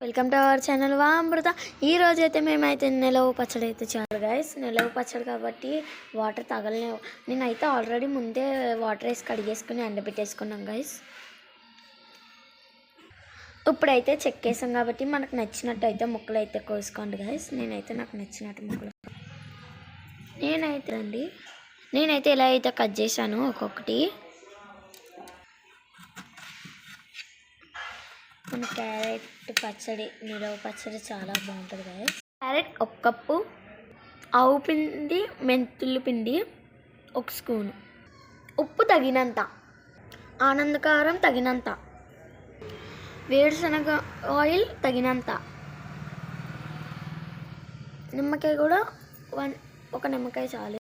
Welcome to our channel Vamrutha ఈ రోజు అయితే మేమైతే నిలవ పచ్చడి అయితే చాలు గైస్ నిలవ పచ్చడి కాబట్టి వాటర్ తగలలేవు నేనైతే ఆల్రెడీ ముందే వాటర్ వేసి కడిగేసుకుని ఎండబెట్టేసుకున్నాం గైస్ ఇప్పుడైతే చెక్కేసాం కాబట్టి మనకు నచ్చినట్టు అయితే ముక్కలు అయితే కోసుకోండి గైస్ నేనైతే నాకు నచ్చినట్టు ముక్కలు. నేనైతే అండి. నేనైతే ఇలా అయితే కట్ చేశాను ఒక్కొక్కటి. మన క్యారెట్ పచ్చడి నిలవ పచ్చడి చాలా బాగుంటుంది కదా. క్యారెట్ ఒక కప్పు ఆవు పిండి మెంతులు పిండి ఒక స్పూను. ఉప్పు తగినంత ఆనందకారం తగినంత వేరుశనగ ఆయిల్ తగినంత. నిమ్మకాయ కూడా వన్ ఒక నిమ్మకాయ చాలు.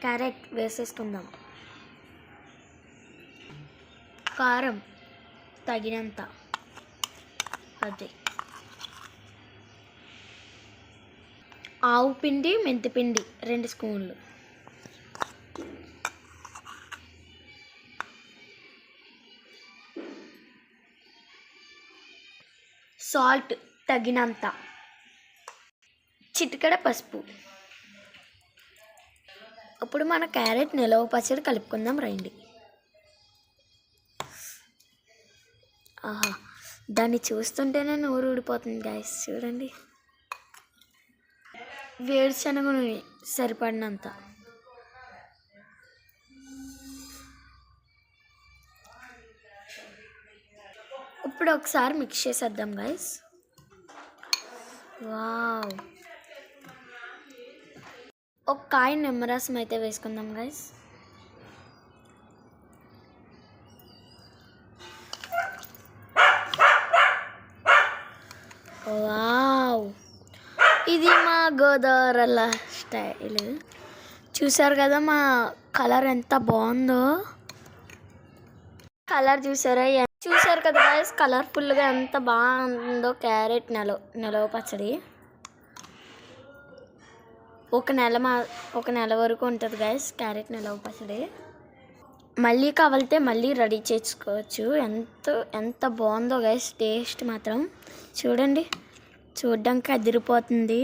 క్యారెట్ వేసేసుకుందాం. కారం తగినంత. అది. ఆవు పిండి మెంతిపిండి రెండు స్పూన్లు. సాల్ట్ తగినంత. చిటికెడ పసుపు. ఇప్పుడు మన క్యారెట్ నిలవ పచ్చడి కలుపుకుందాం రండి. ఆహా దాన్ని చూస్తుంటేనే నోరు ఊడిపోతుంది గాయస్ చూడండి. వేరుశనగ నూనె సరిపడినంత. ఇప్పుడు ఒకసారి మిక్స్ చేసేద్దాం గాయస్ వావ్ ఒక కాయ నిమ్మరసం అయితే వేసుకుందాం గైస్ వావ్ ఇది మా గోదావరి స్టైల్. చూసారు కదా మా కలర్ ఎంత బాగుందో? కలర్ చూసారా? చూసారు కదా గైస్ కలర్ఫుల్గా ఎంత బాగుందో క్యారెట్ నెల నెలవ పచ్చడి. ఒక నెల మా ఒక నెల వరకు ఉంటుంది గైస్ క్యారెట్ నిలవ పచ్చడి మళ్ళీ కావాలితే మళ్ళీ రెడీ చేసుకోవచ్చు. ఎంత ఎంత బాగుందో గైస్ టేస్ట్ మాత్రం. చూడండి చూడడానికి అదిరిపోతుంది.